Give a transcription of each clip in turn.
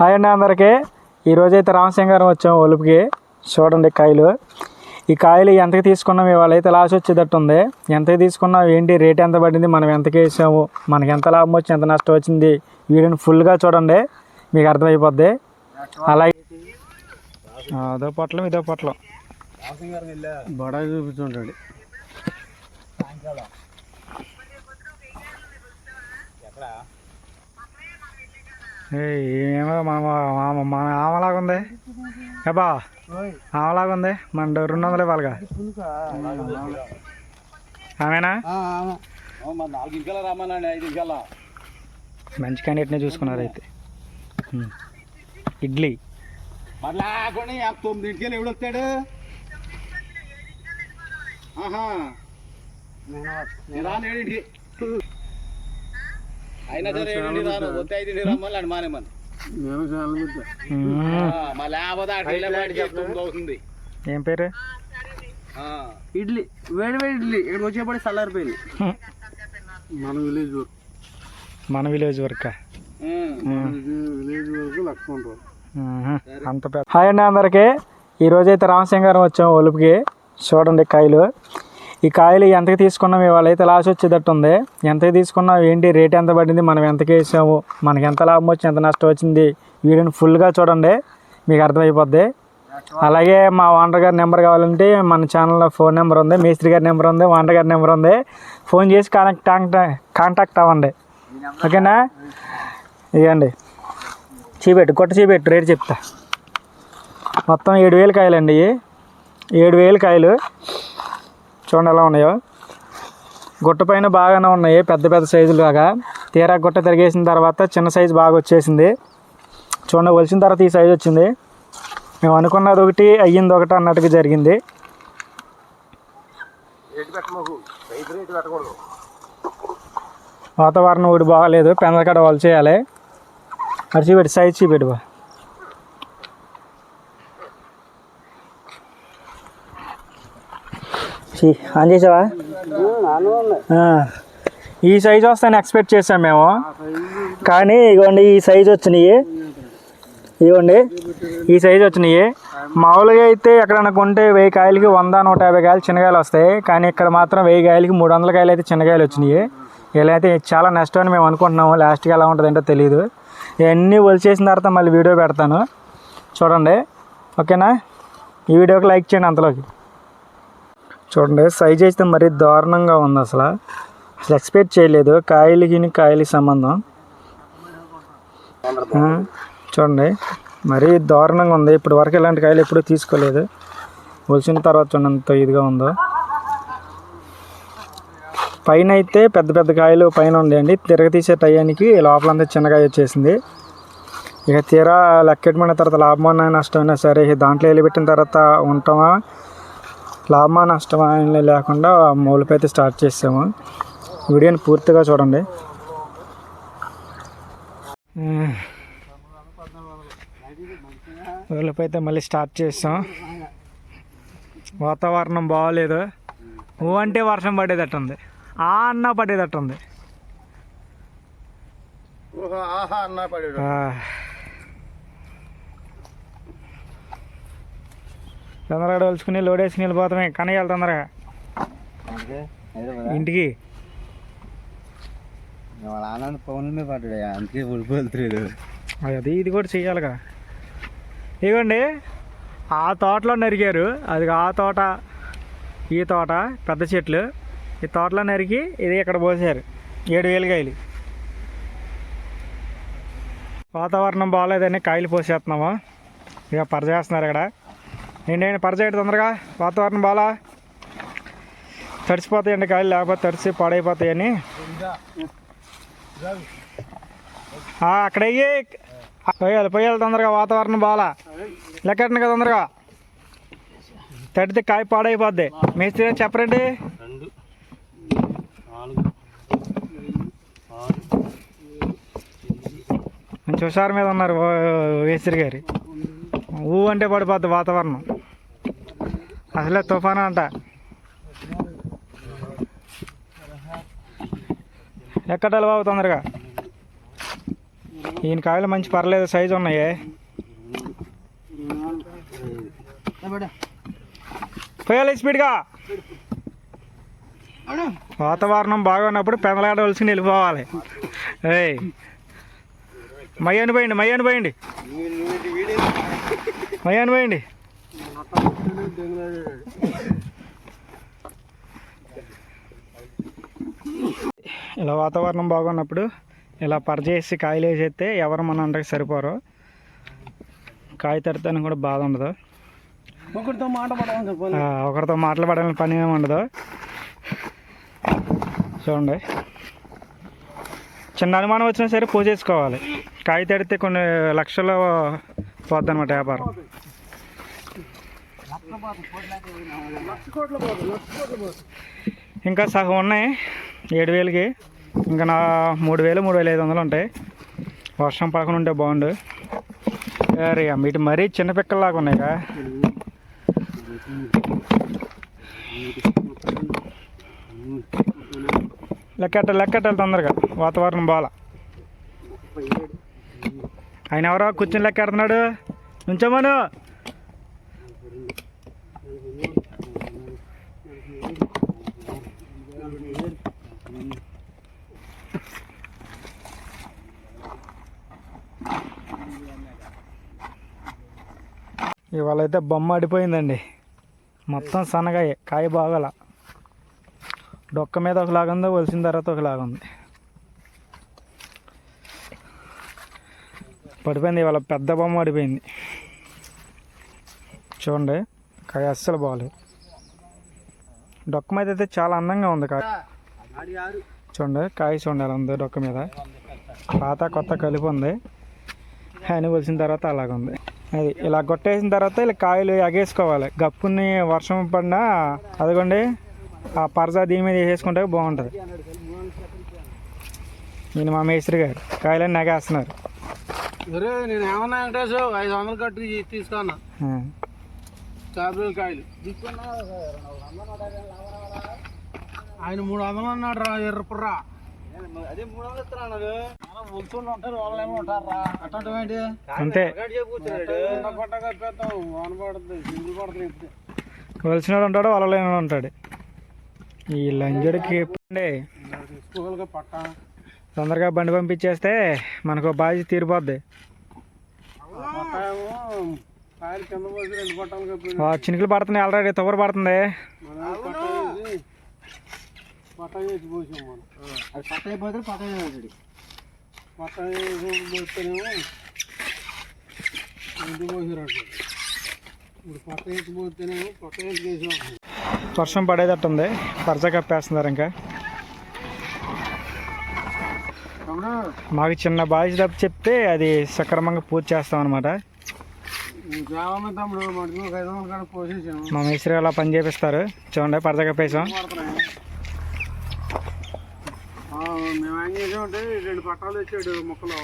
Hi అండి అందరికీ. ఈరోజైతే రామసింగారం వచ్చాము ఒలుపుకి. చూడండి కాయలు. ఈ కాయలు ఎంతకి తీసుకున్నాం? ఇవాళ అయితే లాస్ వచ్చేటట్టు ఉంది ఎంతకి తీసుకున్నాం? ఏంటి? రేట్ ఎంత పడింది? మనం ఎంతకి వేసాము? మనకి ఎంత లాభం వచ్చింది? ఎంత నష్టం వచ్చింది? వీడియోని ఫుల్గా చూడండి. మీకు అర్థమైపోద్ది. అలాగే అదో పొట్లం ఇదో పొట్లం. బడా చూపించుంటాడు ఎక్కడ ఏమో మన మన- మన ఆమలాగా ఉంది ఏబా ఆమలాగా ఉంది మన రెండు వందలు ఇవ్వాలిగా. ఆమెనా? నాలుగు ఇంకల రమ్మనండి ఐదు ఇంకల? మంచి క్యాండిడేట్నే చూసుకున్నారు అయితే. ఇడ్లీ. తొమ్మిదింటికి ఎవడు వస్తాడు ఆహా. నేను రాను ఏడింటికి. అయినా సరే రాను రమ్మని మానేమని. మా లేకపోతే అవుతుంది. ఏం పేరు? ఆ. ఇడ్లీ వేడి వేడి ఇడ్లీ. చల్లారిపోయింది హ్మ్. మన విలేజ్ వరకు. మన విలేజ్ వర్క్. విలేజ్ వరకు లక్ష్మణ్ అంత పెద్ద హాయ్ అండి అందరికీ. ఈరోజైతే రామసింగారం వచ్చాము ఒలుపుకి. చూడండి కాయలు. ఈ కాయలు ఎంతకి తీసుకున్నాం ఇవాళ అయితే లాస్ వచ్చేటట్టు ఉంది ఎంతకి తీసుకున్నాం? ఏంటి? రేట్ ఎంత పడింది? మనం ఎంతకి వేసాము? మనకి ఎంత లాభం వచ్చింది? ఎంత నష్టం వచ్చింది? వీడియోని ఫుల్గా చూడండి. మీకు అర్థమైపోద్ది. అలాగే మా ఓనర్ గారి నెంబర్ కావాలంటే మన ఛానల్లో ఫోన్ నెంబర్ ఉంది. మేస్త్రి గారి నెంబర్ ఉంది. ఓనర్ గారి నెంబర్ ఉంది. ఫోన్ చేసి కాంటాక్ట్ కాంటాక్ట్ అవ్వండి. ఓకేనా? ఇవ్వండి చీపెట్టు. కొట్ట చీపెట్టు. రేటు చెప్తా. మొత్తం ఏడు వేలు కాయలండి. ఏడు వేలు కాయలు. చూడండి ఎలా ఉన్నాయో. గుట్ట పైన బాగానే ఉన్నాయి పెద్ద పెద్ద సైజులు లాగా. తీరా గుట్ట తిరిగేసిన తర్వాత చిన్న సైజు బాగా వచ్చేసింది. చూడండి వలిసిన తర్వాత ఈ సైజు వచ్చింది. మేము అనుకున్నది ఒకటి అయ్యింది ఒకటి అన్నట్టుగా జరిగింది. వాతావరణం ఒకటి బాగాలేదు పెందలకాడ వాళ్ళు చేయాలి. అది చూపెట్టు సైజ్ చూపెట్టు బా చీ, ఆన్ చేసావా? ఈ సైజ్ వస్తాయని ఎక్స్పెక్ట్ చేసాం మేము. కానీ ఇగోండి ఈ సైజ్ వచ్చినాయి. ఇవ్వండి ఈ సైజ్ వచ్చినాయి. మామూలుగా అయితే ఎక్కడైనా కొంటే వెయ్యి కాయలకి వంద నూట యాభై కాయలు చిన్నకాయలు వస్తాయి. కానీ ఇక్కడ మాత్రం వెయ్యి కాయలకి మూడు వందల కాయలు అయితే చిన్నకాయలు వచ్చినాయి. ఇలా అయితే చాలా నష్టం అని మేము అనుకుంటున్నాము. లాస్ట్కి ఎలా ఉంటుందంటే తెలియదు ఇవన్నీ ఒలిచేసిన తర్వాత మళ్ళీ వీడియో పెడతాను. చూడండి. ఓకేనా? ఈ వీడియోకి లైక్ చేయండి అంతలోకి. చూడండి సైజ్ అయితే మరీ దారుణంగా ఉంది అసలు. అసలు ఎక్స్పెక్ట్ చేయలేదు. కాయలకి కాయలకి సంబంధం. చూడండి మరీ దారుణంగా ఉంది. ఇప్పటి వరకు ఇలాంటి కాయలు ఎప్పుడూ తీసుకోలేదు. ఒలిసిన తర్వాత చూడండి ఎంత ఇదిగా ఉందో. పైన అయితే పెద్ద పెద్ద కాయలు పైన ఉండేయండి. తిరగతీసే టయానికి లోపలంతా చిన్నకాయ వచ్చేసింది. ఇక తీరా లెక్కెట్టమన్న తర్వాత లాభమన్నా నష్టమైనా సరే దాంట్లో వెళ్ళిపెట్టిన తర్వాత ఉంటామా? లాభమా నష్టమా అని లేకుండా మూలపై అయితే స్టార్ట్ చేసాము వీడియోని పూర్తిగా చూడండి. మూలపై అయితే మళ్ళీ స్టార్ట్ చేసాం. వాతావరణం బాగాలేదు ఊ అంటే వర్షం పడేటట్టు ఉంది ఆ అన్న పడేటట్టు ఉంది ఆహా అన్న తొందరగా డోల్చుకుని లోడ్ వేసుకుని వెళ్ళిపోతామే తొందరగా. ఇంటికి. వాళ్ళ ఆనంద పవన్ మీద పడ్డాడు అందుకే అది ఇది కూడా చెయ్యాలిగా. ఇదిగోండి ఆ తోటలో నరికారు. అది ఆ తోట ఈ తోట పెద్ద చెట్లు. ఈ తోటలో నరికి ఇది ఇక్కడ పోసారు. ఏడు వేలు కాయలు. వాతావరణం బాగాలేదని కాయలు పోసేస్తున్నాము. ఇక పరచేస్తున్నారు ఇక్కడ. ఏంటండి పరచేయడం తొందరగా. వాతావరణం బాగా తడిసిపోతాయండి కాయలు లేకపోతే తడిసి పాడైపోతాయని. అక్కడ పొయ్యాలి పోయాలి పోయాలి తొందరగా వాతావరణం బాగా లెక్కటండి కదా తొందరగా. తడితే కాయ పాడైపోద్ది. మేస్త్రి చెప్పరండి. మంచి హుషారు మీద ఉన్నారు ఓ- మేస్త్రి గారు. ఊ అంటే పడిపోద్ది వాతావరణం. అసలే తుఫాను అంట. ఎక్కడాలి బాబు తొందరగా? ఈయన కాయలు మంచి పర్లేదు సైజు ఉన్నాయి. పోయాలి స్పీడ్గా. వాతావరణం బాగున్నప్పుడు పెందలాడవలసి వెళ్ళిపోవాలి ఏయ్. మయ్యాను పోయండి మయ్యాను పోయండి. మయ్యాను పోయండి. ఇలా వాతావరణం బాగున్నప్పుడు ఇలా పరచేసి కాయలు వేసేస్తే ఎవరు మన అంటకి సరిపోరు. కాయ తడితేనే కూడా బాధ ఉండదు. ఒకరితో మాట పడడం చెప్పాలి ఆ, ఒకరితో మాట్లాడాలని పని ఏమి ఉండదు. చూడండి. చిన్న అనుమానం వచ్చినా సరే పోసేసుకోవాలి కాయ తడితే కొన్ని లక్షలు పోద్ది అనమాట వ్యాపారం. ఇంకా సగం ఉన్నాయి. ఏడు వేలకి. ఇంకా నా మూడు వేలు మూడు వేల ఐదు వందలు ఉంటాయి. వర్షం పడకుండా ఉంటే బాగుండు. అరే వీటి మరీ చిన్న పిక్కల్లాగా ఉన్నాయిగా. లెక్కెట్టాలి లెక్కెట్టాలి తొందరగా. వాతావరణం బాల. ఆయన ఎవరో కూర్చొని లెక్కెడుతున్నాడు. నుంచోమను ఇవాళ అయితే బొమ్మ అడిపోయిందండి మొత్తం సన్నగాయ కాయ బాగాల. డొక్క మీద ఒకలాగా ఉందో వలిసిన తర్వాత ఒకలాగా ఉంది. పడిపోయింది ఇవాళ పెద్ద బొమ్మ పడిపోయింది చూడండి కాయ అస్సలు బాగాలేదు. డొక్క మీద అయితే చాలా అందంగా ఉంది కాయ. చూడండి కాయ చూడండి ఎలా ఉంది డొక్క మీద. పాత కొత్త కలిపి ఉంది. అని వలిసిన తర్వాత అలాగుంది. అది ఇలా కొట్టేసిన తర్వాత ఇలా కాయలు ఎగేసుకోవాలి గప్పుని వర్షం పడినా అదిగోండి ఆ పరసా దీని మీద వేసేసుకుంటే బాగుంటుంది. నేను మా మేస్త్రి గారు కాయలన్నీ నెగేస్తున్నారు నేను ఏమన్నా వెంకటేశ్ ఐదు వందలు కట్టి తీసుకున్నా. చాపలు కాయలు. ఆయన మూడు వందలు అన్నాడు రా ఎర్రపుర్రా. అదే మూడు వందలు ఇస్తున్నాను ఉల్చులు ఉంటారు వాళ్ళేమో ఉంటారా? అట్లాంటివేంటి అంతే. పట్టగా పెద్దాం వాన పడుతుంది సింగిల్ పడుతుంది ఇప్పుడు వలసిన ఉంటాడు వలలేని ఉంటాడు. ఈ లంజడికి పట్ట. తొందరగా బండి పంపించేస్తే మనకు బాధ్యత తీరిపోద్ది. చినుకులు పడుతున్నాయి ఆల్రెడీ తొవ్వరు పడుతుంది. పట్ట పోసాం మనం. అది పట్ట అయిపోతే పట్ట అయిపోతుంది పట్ట వేసి పోస్తేనేమో ఇంటి పోసినట్టు ఇప్పుడు పట్ట పోతేనేమో పట్ట వర్షం పడేటట్టు ఉంది పరచ కప్పేస్తున్నారు ఇంకా. తమ్ముడు మాకు చిన్న బాధ్యత తప్ప చెప్తే అది సక్రమంగా పూర్తి చేస్తాం అనమాట మా మేస్త్రి అలా పని చేపిస్తారు. చూడండి పరచ కప్పేసాం మేము ఏం చేసామంటే రెండు పట్టాలు తెచ్చాడు మొక్కలు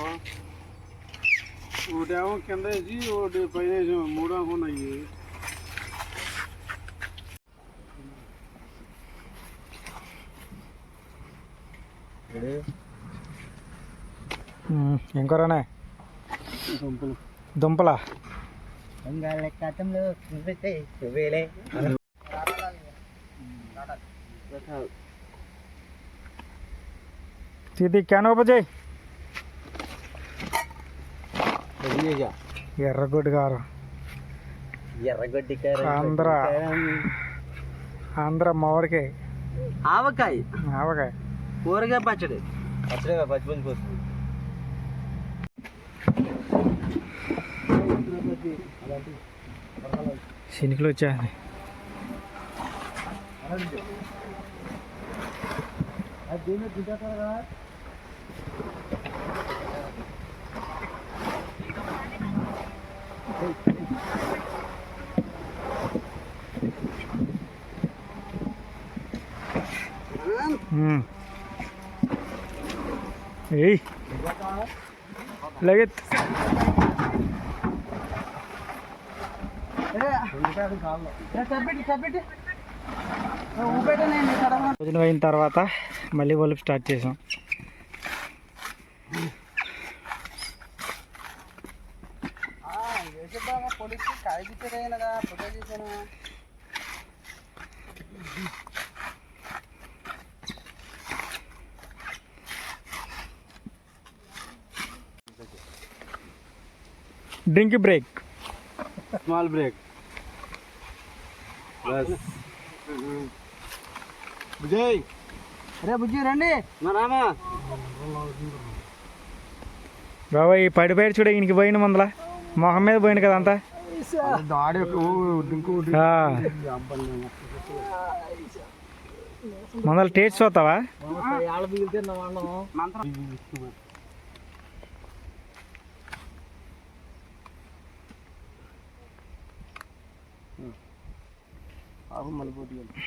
ఒకటేమో కింద వేసి ఒకటి పైన వేసాం మూడు అనుకున్నాయి ఉమ్, ఏం కూరనే దుంపలు దుంపలా లెక్కతంలో తీది క్యాన్ ఓపెన్ చేయి ఎర్రగొడ్డు కారం ఎర్రగొడ్డి ఆంధ్ర ఆంధ్ర మామిడికాయ ఆవకాయ ఆవకాయ కూరగాయ పచ్చడి పచ్చడి పచ్చిపులుసు పోస్తుంది శనికలు వచ్చాయి ఉమ్. ఏయ్ లగెత్ భోజనం అయిన తర్వాత మళ్ళీ ఒలుపు స్టార్ట్ చేసాం. Drink break small break bus Vijay అరే బుజ్జి రండి. మా నాన్న. బాబాయ్ ఈ పడిపోయాడు చూడ ఈయనకి పోయిన ముందల. మొహం మీద పోయింది కదా అంతా. దాడి ఆ. ముందర టేస్ట్ చూస్తావా? మళ్ళీ పోటీ పడి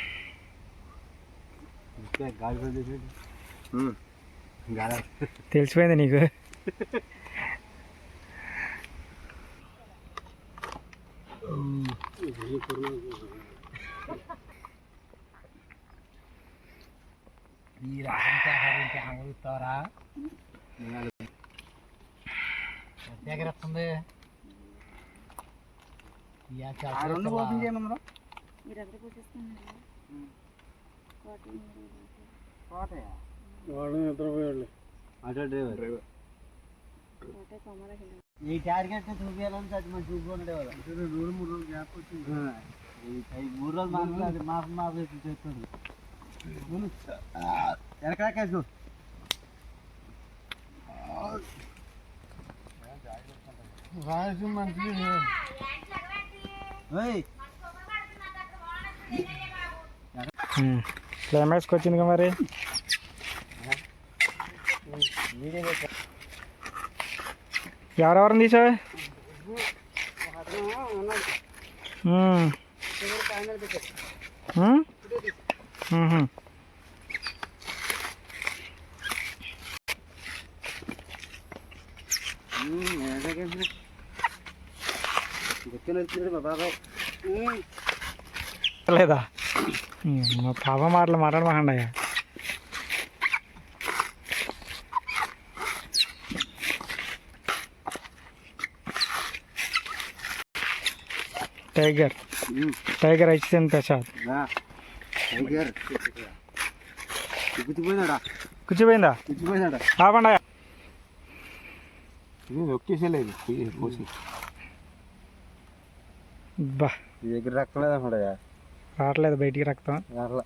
గాలి తెలిసిపోయింది నీకు. రెండు ఓపెన్ చేయమన్నా వాడు నిద్రపోయాడు ఆటో డ్రైవర్. ఈ టార్గెట్ చూపించాలని అది మంచి చూసుకున్నాడే కదా రెండు మూడు రోజులు గ్యాప్ వచ్చింది. ఈ మూడు రోజులు మాత్రం అది వెనకాకేసు రాయలసీమ మంచిది. క్లైమాక్స్కి వచ్చింది మరి ఎవరెవరిని తీసావే ఉమ్. ఉమ్? ఉహుం. బాబాయ్ లేదా ఉమ్, మా పాప మాటలు మాట్లాడమాకండి అయ్యా tiger tiger HN Prasad tiger గుర్తుపోయినాడా కూర్చోపోయిందా గుర్తుపోయినాడా ఆపండి అయ్యా. ఇది నొక్కేసేలేదు పోసి బా నీ దగ్గర రక్కలేదు అన్నాడయ్యా రావట్లేదు బయటికి రక్తం. అట్లా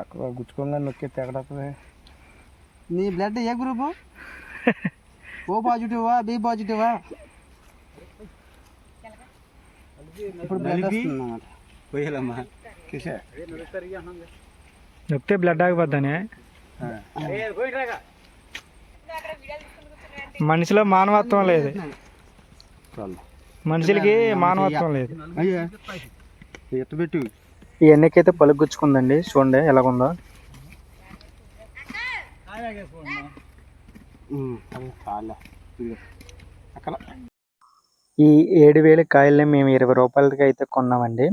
అక్కడ గుచ్చుకోగా నొక్కి తెగడతుంది నీ బ్లడ్ ఏ గ్రూపు ఓ పాజిటివా బి పాజిటివా ఇప్పుడు బ్లడ్ వస్తుందన్నమాట. పోయాలమ్మా. కిషా నొక్కితే బ్లడ్ ఆగిపోద్దని. మనిషిలో మానవత్వం లేదు. మనుషులకి మానవత్వం లేదు. ఎత్తబెట్టు ఈ ఎన్నికైతే పలుకు గుచ్చుకుందండి చూడండి ఎలాగుందో. అక్కడ. ఈ ఏడు వేల కాయల్ని మేము ఇరవై రూపాయలకి అయితే కొన్నామండి.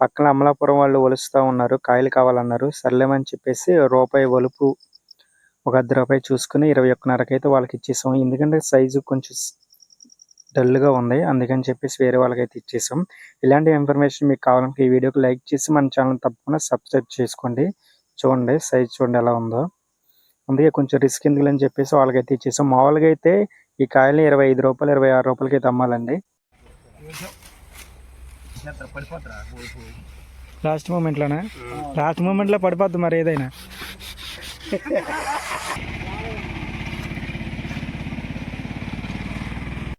పక్కన అమలాపురం వాళ్ళు ఒలుస్తూ ఉన్నారు కాయలు కావాలన్నారు సర్లేమని చెప్పేసి రూపాయి ఒలుపు ఒక అర్ధ రూపాయి చూసుకుని ఇరవై ఒక్కన్నరకి అయితే వాళ్ళకి ఇచ్చేసాం ఎందుకంటే సైజు కొంచెం డల్గా ఉంది. అందుకని చెప్పేసి వేరే వాళ్ళకైతే ఇచ్చేసాం. ఇలాంటి ఇన్ఫర్మేషన్ మీకు కావాలంటే ఈ వీడియోకి లైక్ చేసి మన ఛానల్ తప్పకుండా సబ్స్క్రైబ్ చేసుకోండి. చూడండి సైజ్ చూడండి ఎలా ఉందో. అందుకే కొంచెం రిస్క్ ఎందుకు అని చెప్పేసి వాళ్ళకైతే ఇచ్చేసాం. మామూలుగా అయితే ఈ కాయలు ఇరవై ఐదు రూపాయలు ఇరవై ఆరు రూపాయలకి అయితే అమ్మాలండి. లాస్ట్ మూమెంట్లోనే? లాస్ట్ మూమెంట్లో పడిపోద్ది మరి ఏదైనా.